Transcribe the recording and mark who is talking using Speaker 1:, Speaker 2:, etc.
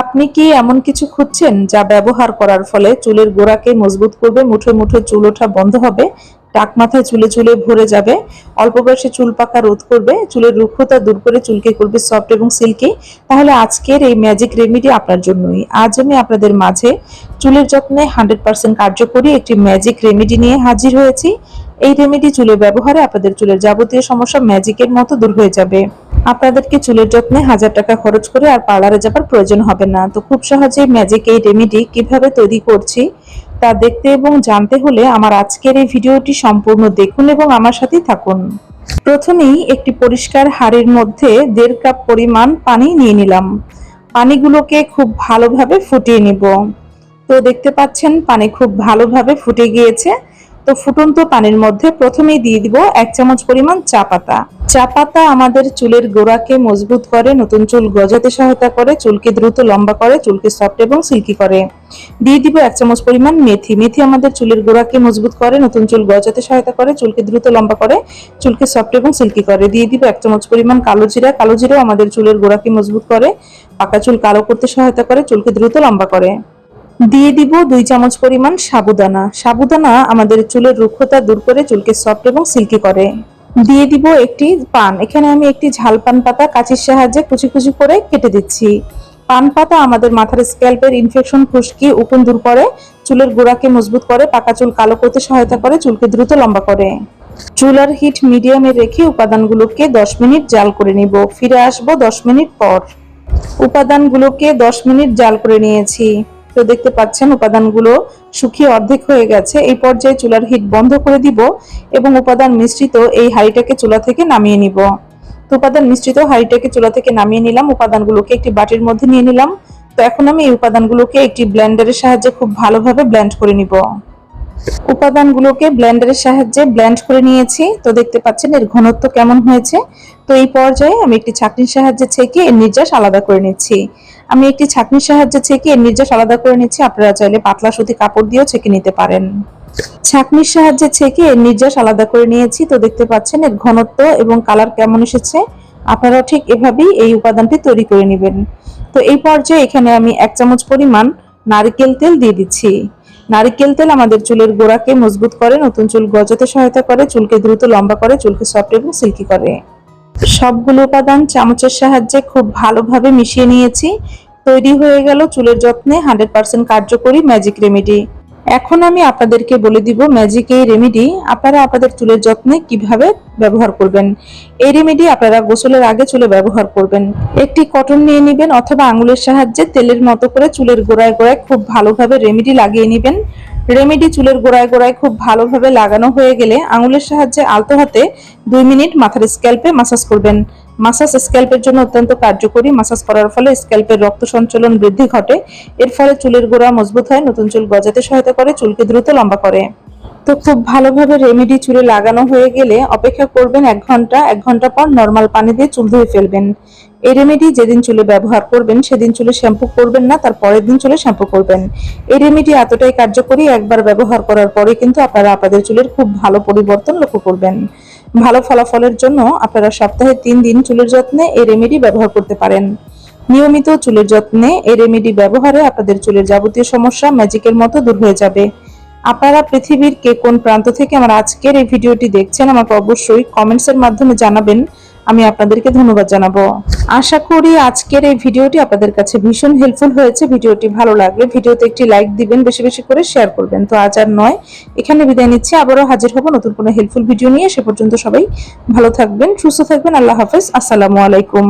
Speaker 1: আপনি কি এমন কিছু খুঁজছেন যা ব্যবহার করার ফলে চুলের গোড়াকে মজবুত করবে, মুঠো মুঠো চুল ওঠা বন্ধ হবে, টাক মাথায় চুলে চুলে ভরে যাবে, অল্প বয়সে চুল পাকা রোধ করবে, চুলের রুক্ষতা দূর করে চুলকে করবে সফট এবং সিল্কি? তাহলে আজকের এই ম্যাজিক রেমেডি আপনার জন্যই। আজ আমি আপনাদের মাঝে চুলের যত্নে হান্ড্রেড পার্সেন্ট কার্যকরী একটি ম্যাজিক রেমেডি নিয়ে হাজির হয়েছি। এই রেমেডি চুলের ব্যবহারে আপনাদের চুলের যাবতীয় সমস্যা ম্যাজিকের মতো দূর হয়ে যাবে। আপনাদেরকে চুলের যত্নে হাজার টাকা খরচ করে আর পার্লারে যাবার প্রয়োজন হবে না। তো খুব সহজে ম্যাজিক এই রেমেডি কীভাবে তৈরি করছি তা দেখতে এবং জানতে হলে আমার আজকের এই ভিডিওটি সম্পূর্ণ দেখুন এবং আমার সাথেই থাকুন। প্রথমেই একটি পরিষ্কার হাড়ির মধ্যে দেড় কাপ পরিমাণ পানি নিয়ে নিলাম। পানিগুলোকে খুব ভালোভাবে ফুটিয়ে নিব। তো দেখতে পাচ্ছেন পানি খুব ভালোভাবে ফুটে গিয়েছে। তো ফুটন্ত পানির মধ্যে প্রথমেই দিয়ে দিব এক চামচ পরিমাণ চা পাতা। চা পাতা আমাদের চুলের গোড়াকে মজবুত করে, নতুন চুল গজাতে সহায়তা করে, চুলকে দ্রুত লম্বা করে, চুলকে সফট এবং সিল্কি করে। দিয়ে দিব এক চামচ পরিমাণ মেথি। মেথি আমাদের চুলের গোড়াকে মজবুত করে, নতুন চুল গজাতে সহায়তা করে, চুলকে দ্রুত লম্বা করে, চুলকে সফট এবং সিল্কি করে। দিয়ে দিব এক চামচ পরিমাণ কালো জিরা। কালো জিরাও আমাদের চুলের গোড়াকে মজবুত করে, পাকা চুল কালো করতে সহায়তা করে, চুলকে দ্রুত লম্বা করে। দিয়ে দিব দুই চামচ পরিমাণ সাবুদানা। সাবুদানা আমাদের চুলের রুক্ষতা দূর করে চুলকে সফট এবং সিল্কি করে। দিয়ে দিব একটি পান। এখানে আমি একটি ঝাল পান পাতা কাঁচির সাহায্যে কুচি কুচি করে কেটে দিচ্ছি। পান পাতা আমাদের মাথার স্ক্যাল্পের ইনফেকশন খুশকি, উকুন দূর করে, চুলের গোড়াকে মজবুত করে, পাকা চুল কালো করতে সহায়তা করে, চুলকে দ্রুত লম্বা করে। চুলার হিট মিডিয়ামে রেখে উপাদানগুলোকে দশ মিনিট জাল করে নিব। ফিরে আসব দশ মিনিট পর। উপাদানগুলোকে দশ মিনিট জাল করে নিয়েছি। তো দেখতে পাচ্ছেন উপাদানগুলো শুকিয়ে অর্ধেক হয়ে গেছে। এই পর্যায়ে চুলার হিট বন্ধ করে দিব এবং উপাদান মিশ্রিত এই হাঁড়িটাকে চুলা থেকে নামিয়ে নিব। তো উপাদান মিশ্রিত হাঁড়িটাকে চুলা থেকে নামিয়ে নিলাম, উপাদানগুলোকে একটি বাটির মধ্যে নিয়ে নিলাম। তো এখন আমি এই উপাদানগুলোকে একটি ব্লেন্ডারের সাহায্যে খুব ভালোভাবে ব্ল্যান্ড করে নিব। উপাদানগুলোকে ব্লেন্ডারের সাহায্যে ব্লেন্ড করে নিয়েছি। তো দেখতে পাচ্ছেন, এর ঘনত্ব কেমন হয়েছে? তো এই পর্যায়ে আমি একটি ছাঁকনির সাহায্যে ছেঁকে এর নির্যাস আলাদা করে নিচ্ছি। আমি একটি ছাঁকনির সাহায্যে ছেঁকে এর নির্যাস আলাদা করে নিচ্ছি। আপনারা চাইলে পাতলা সুতি কাপড় দিয়েও ছেঁকে নিতে পারেন। ছাঁকনির সাহায্যে ছেঁকে এর নির্যাস আলাদা করে নিয়েছি। তো দেখতে পাচ্ছেন, এর ঘনত্ব এবং কালার কেমন এসেছে? আপনারা ঠিক এভাবেই এই উপাদানটি তৈরি করে নেবেন। তো এই পর্যায়ে এখানে আমি এক চামচ পরিমাণ নারকেল তেল দিয়ে দিচ্ছি। নারকেল তেল আমাদের চুলের গোড়াকে মজবুত করে, নতুন চুল গজাতে সহায়তা করে, চুলকে দ্রুত লম্বা করে, চুলকে সফট এবং সিল্কি করে। সবগুলো উপাদান চামচের সাহায্যে খুব ভালোভাবে মিশিয়ে নিয়েছি। তৈরি হয়ে গেল চুলের যত্নে হান্ড্রেড পার্সেন্ট কার্যকরী ম্যাজিক রেমেডি। এখন আমি আপনাদেরকে বলে দিব ম্যাজিক এই রেমেডি আপনারা আপনাদের চুলের যত্নে কীভাবে ব্যবহার করবেন। এই রেমেডি আপনারা গোসলের আগে চুলে ব্যবহার করবেন। একটি কটন নিয়ে নেবেন অথবা আঙুলের সাহায্যে তেলের মতো করে চুলের গোড়ায় গোড়ায় খুব ভালোভাবে রেমেডি লাগিয়ে নেবেন। রেমেডি চুলের গোড়ায় গোড়ায় খুব ভালোভাবে লাগানো হয়ে গেলে আঙুলের সাহায্যে আলতো হাতে দুই মিনিট মাথার স্ক্যাল্পে মাসাজ করবেন। মাসাজ স্ক্যাল্পের জন্য অত্যন্ত কার্যকরী। মাসাজ করার ফলে স্ক্যাল্পের রক্ত সঞ্চালন বৃদ্ধি ঘটে। এর ফলে চুলের গোড়া মজবুত হয়, নতুন চুল গজাতে সহায়তা করে, চুলকে দ্রুত লম্বা করে। তো খুব ভালোভাবে রেমেডি চুলে লাগানো হয়ে গেলে অপেক্ষা করবেন এক ঘণ্টা। এক ঘণ্টা পর নর্মাল পানি দিয়ে চুল ধুয়ে ফেলবেন। এই রেমেডি যেদিন চুলে ব্যবহার করবেন, সেদিন চুলে শ্যাম্পু করবেন না, তার পরের দিন চুলে শ্যাম্পু করবেন। এই রেমেডি এতটাই কার্যকরী, একবার ব্যবহার করার পরে কিন্তু আপনারা আপনাদের চুলের খুব ভালো পরিবর্তন লক্ষ্য করবেন। ভালো ফলাফলের জন্য আপনারা সপ্তাহে তিন দিন চুলের যত্নে এই রেমেডি ব্যবহার করতে পারেন। নিয়মিত চুলের যত্নে এই রেমেডি ব্যবহারে আপনাদের চুলের যাবতীয় সমস্যা ম্যাজিকের মতো দূর হয়ে যাবে। আপনারা পৃথিবীর কে কোন প্রান্ত থেকে আমার আজকের এই ভিডিওটি দেখছেন আমাকে অবশ্যই কমেন্টসের মাধ্যমে জানাবেন। আমি আপনাদেরকে ধন্যবাদ জানাব। আশা করি আজকের এই ভিডিওটি আপনাদের কাছে ভীষণ হেল্পফুল হয়েছে। ভিডিওটি ভালো লাগলে ভিডিওতে একটি লাইক দিবেন, বেশি বেশি করে শেয়ার করবেন। তো আজ আর নয়, এখানে বিদায় নিচ্ছি। আবারও হাজির হব নতুন কোনো হেল্পফুল ভিডিও নিয়ে। সে পর্যন্ত সবাই ভালো থাকবেন, সুস্থ থাকবেন। আল্লাহ হাফেজ। আসসালামু আলাইকুম।